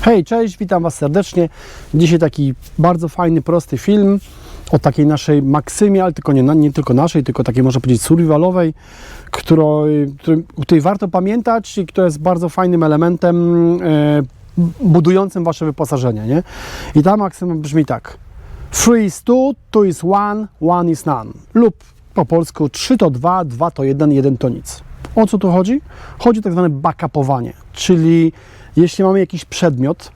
Hej, cześć, witam Was serdecznie. Dzisiaj taki bardzo fajny, prosty film o takiej naszej maksymie, ale tylko nie, nie tylko naszej, tylko takiej można powiedzieć survivalowej, której, której, warto pamiętać i która jest bardzo fajnym elementem e, budującym Wasze wyposażenie. Nie? I ta maksyma brzmi tak. Three is two, two is one, one is none. Lub po polsku 3 to 2, 2 to 1, 1 to nic. O co tu chodzi? Chodzi o tak zwane backupowanie, czyli jeśli mamy jakiś przedmiot,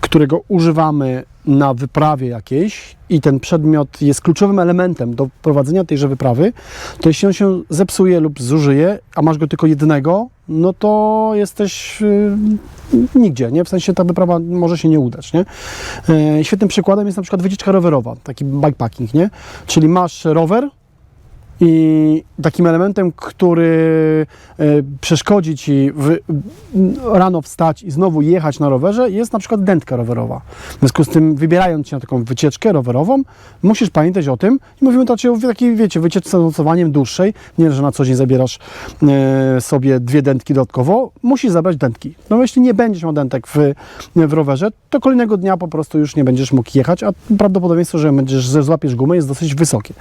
którego używamy na wyprawie jakiejś i ten przedmiot jest kluczowym elementem do prowadzenia tejże wyprawy, to jeśli on się zepsuje lub zużyje, a masz go tylko jednego, no to jesteś yy, nigdzie, nie? W sensie ta wyprawa może się nie udać, nie? Yy, świetnym przykładem jest na przykład wycieczka rowerowa, taki bikepacking, nie? Czyli masz rower, i takim elementem, który przeszkodzi ci w, rano wstać i znowu jechać na rowerze, jest na przykład dętka rowerowa. W związku z tym, wybierając się na taką wycieczkę rowerową, musisz pamiętać o tym. I mówimy to o takiej, wiecie, wycieczce z nocowaniem dłuższej. Nie, że na co dzień zabierasz e, sobie dwie dętki dodatkowo. Musisz zabrać dętki. No jeśli nie będziesz miał dętek w, w rowerze, to kolejnego dnia po prostu już nie będziesz mógł jechać, a prawdopodobieństwo, że będziesz, że złapiesz gumę jest dosyć wysokie.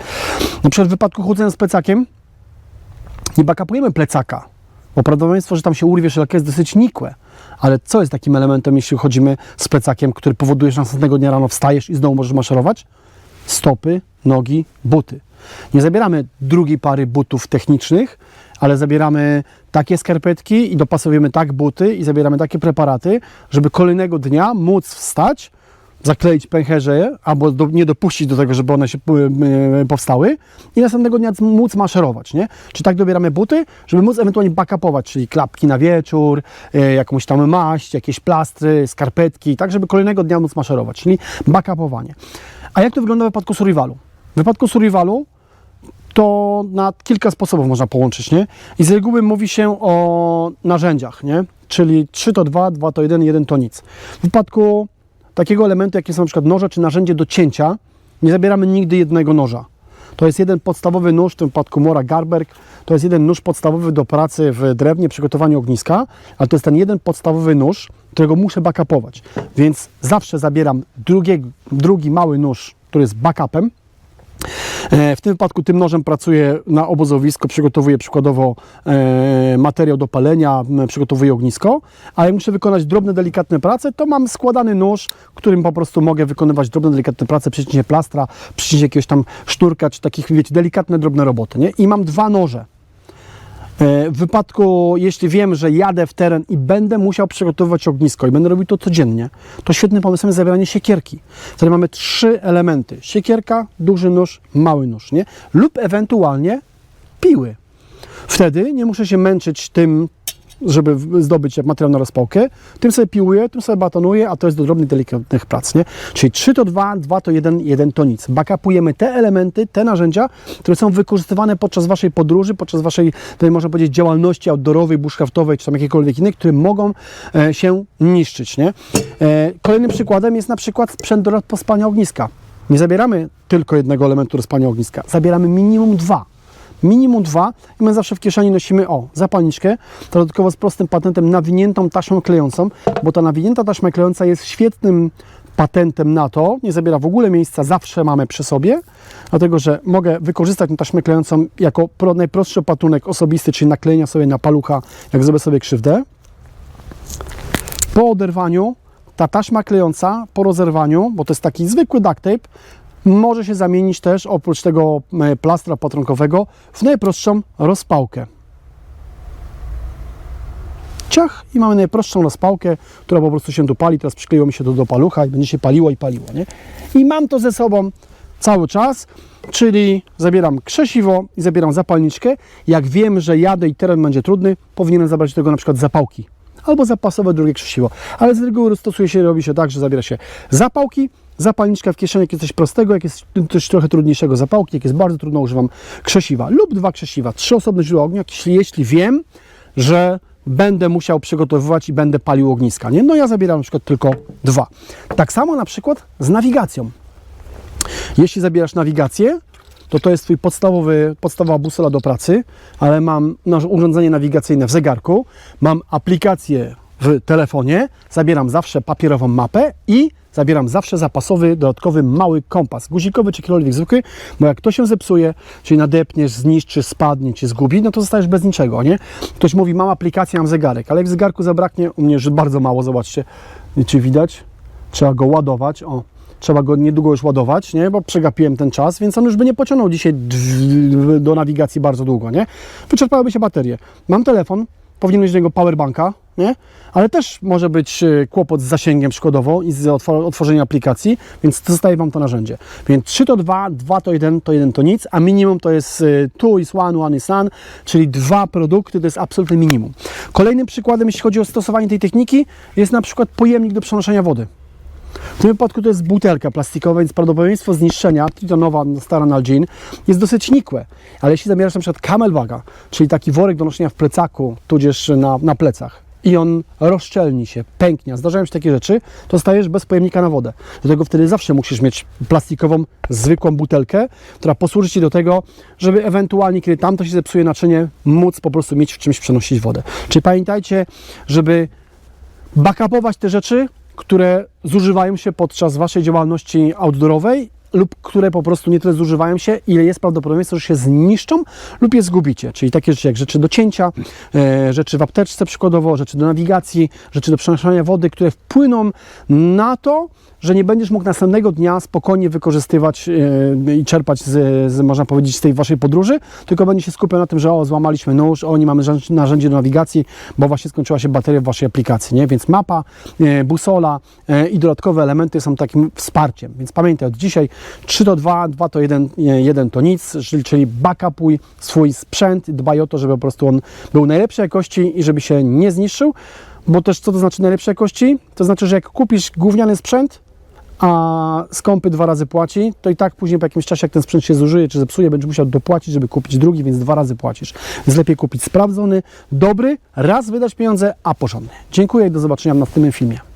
Na przykład w wypadku chłodzenia z plecakiem nie backupujemy plecaka, bo prawdopodobieństwo, że tam się urwie szelka jest dosyć nikłe. Ale co jest takim elementem, jeśli chodzimy z plecakiem, który powoduje, że następnego dnia rano wstajesz i znowu możesz maszerować? Stopy, nogi, buty. Nie zabieramy drugiej pary butów technicznych, ale zabieramy takie skarpetki i dopasowujemy tak buty i zabieramy takie preparaty, żeby kolejnego dnia móc wstać, zakleić pęcherze albo do, nie dopuścić do tego, żeby one się y, powstały i następnego dnia móc maszerować, nie? Czy tak dobieramy buty, żeby móc ewentualnie backupować, czyli klapki na wieczór, y, jakąś tam maść, jakieś plastry, skarpetki, tak żeby kolejnego dnia móc maszerować, czyli backupowanie. A jak to wygląda w wypadku survivalu? W wypadku survivalu to na kilka sposobów można połączyć, nie? I z reguły mówi się o narzędziach, nie? Czyli 3 to 2, 2 to 1, 1 to nic. W wypadku takiego elementu, jakie są na przykład noże czy narzędzie do cięcia, nie zabieramy nigdy jednego noża. To jest jeden podstawowy nóż, w tym przypadku Mora Garberg, to jest jeden nóż podstawowy do pracy w drewnie, przygotowaniu ogniska, ale to jest ten jeden podstawowy nóż, którego muszę backupować. Więc zawsze zabieram drugi, drugi mały nóż, który jest backupem, w tym wypadku tym nożem pracuję na obozowisku, przygotowuję przykładowo e, materiał do palenia, przygotowuję ognisko, a jak muszę wykonać drobne, delikatne prace, to mam składany nóż, którym po prostu mogę wykonywać drobne, delikatne prace, przycięcie plastra, przycięcie jakiegoś tam szturka, czy takich, wiecie, delikatne, drobne roboty, nie? I mam dwa noże. E, w wypadku, jeśli wiem, że jadę w teren i będę musiał przygotowywać ognisko i będę robił to codziennie, to świetnym pomysłem jest zabieranie siekierki. Wtedy mamy trzy elementy. Siekierka, duży nóż, mały nóż, nie? Lub ewentualnie piły. Wtedy nie muszę się męczyć tym, żeby zdobyć materiał na rozpałkę, tym sobie piłuję, tym sobie batonuję, a to jest do drobnych, delikatnych prac, nie? Czyli 3 to 2, 2 to 1, 1 to nic. Backupujemy te elementy, te narzędzia, które są wykorzystywane podczas Waszej podróży, podczas Waszej, tutaj można powiedzieć, działalności outdoorowej, bushcraftowej, czy tam jakiejkolwiek innej, które mogą e, się niszczyć, nie? E, kolejnym przykładem jest na przykład sprzęt do rozpalania ogniska. Nie zabieramy tylko jednego elementu rozpalania ogniska, zabieramy minimum dwa minimum dwa i my zawsze w kieszeni nosimy o zapalniczkę, dodatkowo z prostym patentem nawiniętą taśmą klejącą, bo ta nawinięta taśma klejąca jest świetnym patentem na to, nie zabiera w ogóle miejsca, zawsze mamy przy sobie, dlatego że mogę wykorzystać tę taśmę klejącą jako najprostszy opatunek osobisty, czyli naklejenia sobie na palucha, jak zrobię sobie krzywdę. Po oderwaniu ta taśma klejąca, po rozerwaniu, bo to jest taki zwykły duct tape, może się zamienić też oprócz tego e, plastra patronkowego w najprostszą rozpałkę. Ciach i mamy najprostszą rozpałkę, która po prostu się tu pali, teraz przykleiło mi się to do palucha i będzie się paliło i paliło, nie? I mam to ze sobą cały czas, czyli zabieram krzesiwo i zabieram zapalniczkę. Jak wiem, że jadę i teren będzie trudny, powinienem zabrać do tego na przykład zapałki albo zapasowe drugie krzesiwo. Ale z reguły stosuje się, robi się tak, że zabiera się zapałki, zapalniczka w kieszeni, jak jest coś prostego, jak jest coś trochę trudniejszego zapałki, jak jest bardzo trudno, używam krzesiwa lub dwa krzesiwa, trzy osobne źródła ognia, jeśli, jeśli wiem, że będę musiał przygotowywać i będę palił ogniska. Nie? No ja zabieram na przykład tylko dwa. Tak samo na przykład z nawigacją. Jeśli zabierasz nawigację, to to jest Twój podstawowy, podstawowa busola do pracy, ale mam urządzenie nawigacyjne w zegarku, mam aplikację w telefonie, zabieram zawsze papierową mapę i zabieram zawsze zapasowy, dodatkowy mały kompas, guzikowy czy kierolik zwykły, bo jak to się zepsuje, czyli nadepniesz, zniszczy, spadnie, cię zgubi, no to zostajesz bez niczego, nie? Ktoś mówi, mam aplikację, mam zegarek, ale jak zegarku zabraknie, u mnie już bardzo mało, zobaczcie, czy widać? Trzeba go ładować, o, trzeba go niedługo już ładować, nie? bo przegapiłem ten czas, więc on już by nie pociągnął dzisiaj do nawigacji bardzo długo, nie? Wyczerpałyby się baterie. Mam telefon, powinien mieć do niego powerbanka, nie? Ale też może być e, kłopot z zasięgiem przykładowo i z otwor- otworzeniem aplikacji, więc zostaje Wam to narzędzie. Więc 3 to 2, 2 to 1, to 1 to nic, a minimum to jest 2 is one, one is none, czyli dwa produkty to jest absolutne minimum. Kolejnym przykładem, jeśli chodzi o stosowanie tej techniki, jest na przykład pojemnik do przenoszenia wody. W tym wypadku to jest butelka plastikowa, więc prawdopodobieństwo zniszczenia, tritonowa stara Nalgene, jest dosyć nikłe. Ale jeśli zabierasz na przykład camelbaga, czyli taki worek do noszenia w plecaku, tudzież na, na plecach, i on rozszczelni się, pęknie, zdarzają się takie rzeczy, to stajesz bez pojemnika na wodę. Dlatego wtedy zawsze musisz mieć plastikową, zwykłą butelkę, która posłuży Ci do tego, żeby ewentualnie, kiedy tamto się zepsuje naczynie, móc po prostu mieć w czymś przenosić wodę. Czyli pamiętajcie, żeby backupować te rzeczy, które zużywają się podczas Waszej działalności outdoorowej lub które po prostu nie tyle zużywają się, ile jest prawdopodobieństwo, że się zniszczą lub je zgubicie. Czyli takie rzeczy jak rzeczy do cięcia, e, rzeczy w apteczce przykładowo, rzeczy do nawigacji, rzeczy do przenoszenia wody, które wpłyną na to, że nie będziesz mógł następnego dnia spokojnie wykorzystywać e, i czerpać z, z, można powiedzieć, z tej Waszej podróży, tylko będzie się skupiał na tym, że o, złamaliśmy nóż, o, nie mamy narzędzi do nawigacji, bo właśnie skończyła się bateria w Waszej aplikacji, nie? Więc mapa, e, busola i dodatkowe elementy są takim wsparciem. Więc pamiętaj, od dzisiaj 3 to 2, 2 to 1, 1 to nic, czyli, backupuj swój sprzęt, dbaj o to, żeby po prostu on był najlepszej jakości i żeby się nie zniszczył, bo też co to znaczy najlepszej jakości? To znaczy, że jak kupisz gówniany sprzęt, a skąpy dwa razy płaci, to i tak później po jakimś czasie, jak ten sprzęt się zużyje czy zepsuje, będziesz musiał dopłacić, żeby kupić drugi, więc dwa razy płacisz. Więc lepiej kupić sprawdzony, dobry, raz wydać pieniądze, a porządny. Dziękuję i do zobaczenia w następnym filmie.